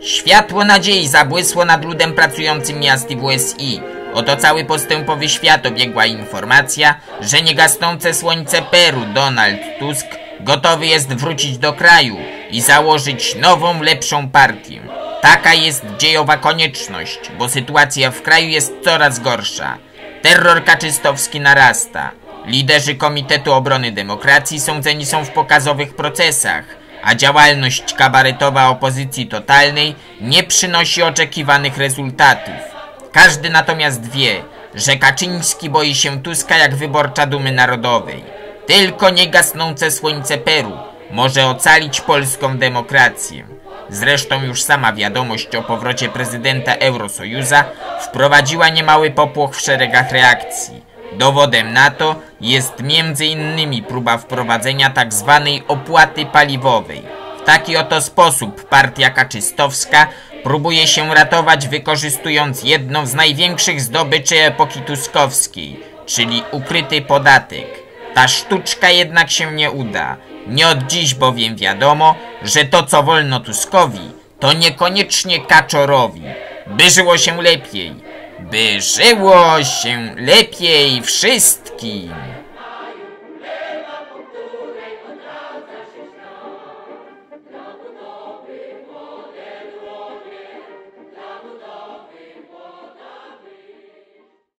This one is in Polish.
Światło nadziei zabłysło nad ludem pracującym miast WSI. Oto cały postępowy świat obiegła informacja, że niegasnące słońce Peru Donald Tusk gotowy jest wrócić do kraju i założyć nową, lepszą partię. Taka jest dziejowa konieczność, bo sytuacja w kraju jest coraz gorsza. Terror kaczystowski narasta. Liderzy Komitetu Obrony Demokracji sądzeni są w pokazowych procesach, a działalność kabaretowa opozycji totalnej nie przynosi oczekiwanych rezultatów. Każdy natomiast wie, że Kaczyński boi się Tuska jak wyborcza dumy narodowej. Tylko niegasnące słońce Peru może ocalić polską demokrację. Zresztą już sama wiadomość o powrocie prezydenta Eurosojuza wprowadziła niemały popłoch w szeregach reakcji. Dowodem na to jest innymi próba wprowadzenia tzw. Tak opłaty paliwowej. W taki oto sposób partia kaczystowska próbuje się ratować wykorzystując jedną z największych zdobyczy epoki tuskowskiej, czyli ukryty podatek. Ta sztuczka jednak się nie uda. Nie od dziś bowiem wiadomo, że to co wolno Tuskowi, to niekoniecznie Kaczorowi. By żyło się lepiej. By żyło się lepiej wszystkim.